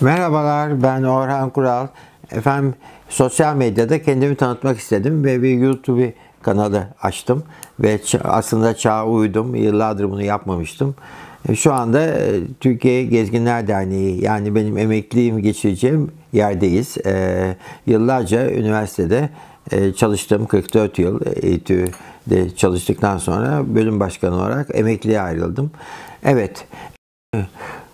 Merhabalar ben Orhan Kural. Efendim sosyal medyada kendimi tanıtmak istedim ve bir YouTube kanalı açtım ve aslında çağa uydum. Yıllardır bunu yapmamıştım. E, şu anda e, Türkiye Gezginler Derneği yani benim emekliliğimi geçireceğim yerdeyiz. E, yıllarca üniversitede çalıştım 44 yıl EİTÜ'de çalıştıktan sonra bölüm başkanı olarak emekliye ayrıldım. Evet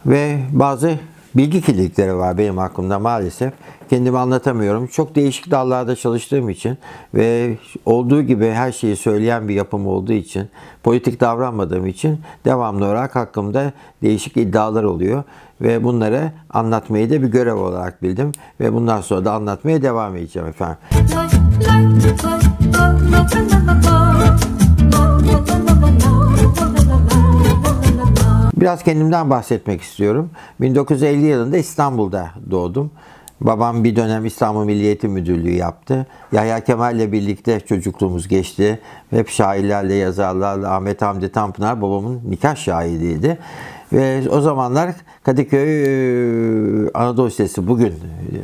ve bazı bilgi kirlilikleri var benim aklımda maalesef. Kendimi anlatamıyorum. Çok değişik dallarda çalıştığım için ve olduğu gibi her şeyi söyleyen bir yapım olduğu için, politik davranmadığım için devamlı olarak hakkımda değişik iddialar oluyor. Ve bunları anlatmayı da bir görev olarak bildim. Ve bundan sonra da anlatmaya devam edeceğim efendim. Biraz kendimden bahsetmek istiyorum. 1950 yılında İstanbul'da doğdum. Babam bir dönem İstanbul Milli Eğitim Müdürlüğü yaptı. Yahya Kemal ile birlikte çocukluğumuz geçti. Hep şairlerle, yazarlarla Ahmet Hamdi Tanpınar babamın nikah şahidiydi. Ve o zamanlar Kadıköy e, Anadolu Lisesi bugün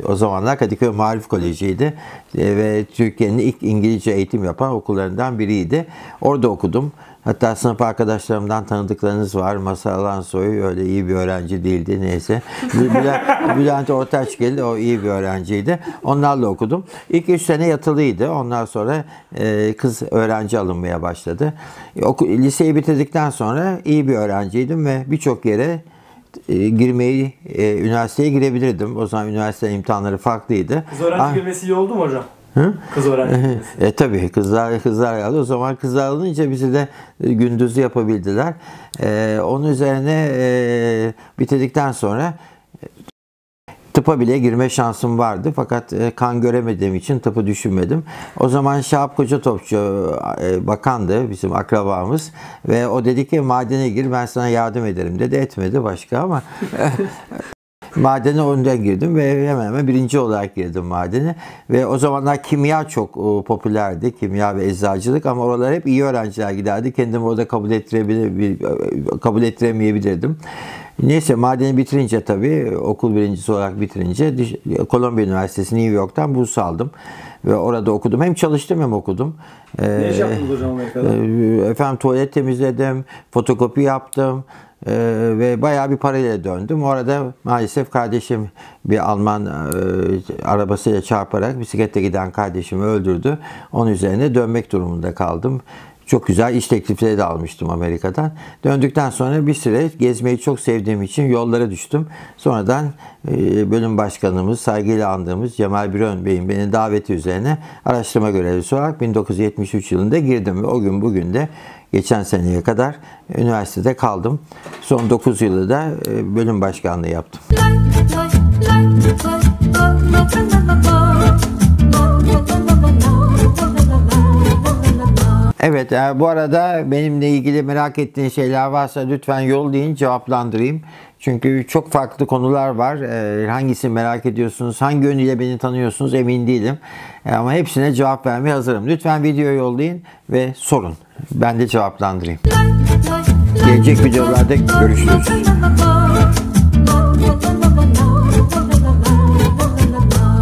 o zamanlar Kadıköy Marif Koleji'ydi e, ve Türkiye'nin ilk İngilizce eğitim yapan okullarından biriydi. Orada okudum. Hatta sınıf arkadaşlarımdan tanıdıklarınız var. Masal Alansoy öyle iyi bir öğrenci değildi neyse. Bülent, Bülent Ortaçgil o iyi bir öğrenciydi. Onlarla okudum. İlk üç sene yatılıydı. Ondan sonra e, kız öğrenci alınmaya başladı. Oku, liseyi bitirdikten sonra iyi bir öğrenciydim ve birçok yere e, girmeyi, e, üniversiteye girebilirdim. O zaman üniversite imtihanları farklıydı. Kız öğrenci ah, girmesi iyi oldu mu hocam? Hı? Kız öğrenci. e tabii kızlar kızlar geldi. O zaman kızlar alınca bizi de gündüzü yapabildiler. E, onun üzerine e, bitirdikten sonra tıpa bile girme şansım vardı. Fakat e, kan göremediğim için tıpı düşünmedim. O zaman Şahap Koca Topçu e, bakandı bizim akrabamız ve o dedi ki madene gir ben sana yardım ederim dedi. Etmedi başka ama Madene önden girdim ve hemen hemen birinci olarak girdim madene. Ve o zamanlar kimya çok o, popülerdi. Kimya ve eczacılık ama oralar hep iyi öğrenciler giderdi. Kendimi orada kabul ettirebilir, kabul ettiremeyebilirdim. Neyse madeni bitirince tabii okul birincisi olarak bitirince Kolombiya Üniversitesi New York'tan burs aldım. Ve orada okudum. Hem çalıştım hem okudum. Ne iş yaptınız hocam Amerika'da? E, efendim tuvalet temizledim, fotokopi yaptım. Ee, ve bayağı bir parayla döndüm. Orada maalesef kardeşim bir Alman e, arabasıyla çarparak bisiklette giden kardeşimi öldürdü. Onun üzerine dönmek durumunda kaldım. Çok güzel iş teklifleri de almıştım Amerika'dan. Döndükten sonra bir süre gezmeyi çok sevdiğim için yollara düştüm. Sonradan e, bölüm başkanımız, saygıyla andığımız Cemal Birön Bey'in beni daveti üzerine araştırma görevlisi olarak 1973 yılında girdim ve o gün bugün de geçen seneye kadar üniversitede kaldım. Son 9 yılı da e, bölüm başkanlığı yaptım. Evet, e, bu arada benimle ilgili merak ettiğin şeyler varsa lütfen yollayın, cevaplandırayım. Çünkü çok farklı konular var. E, hangisini merak ediyorsunuz, hangi yönüyle beni tanıyorsunuz emin değilim. E, ama hepsine cevap vermeye hazırım. Lütfen video yollayın ve sorun. Ben de cevaplandırayım. Gelecek videolarda görüşürüz.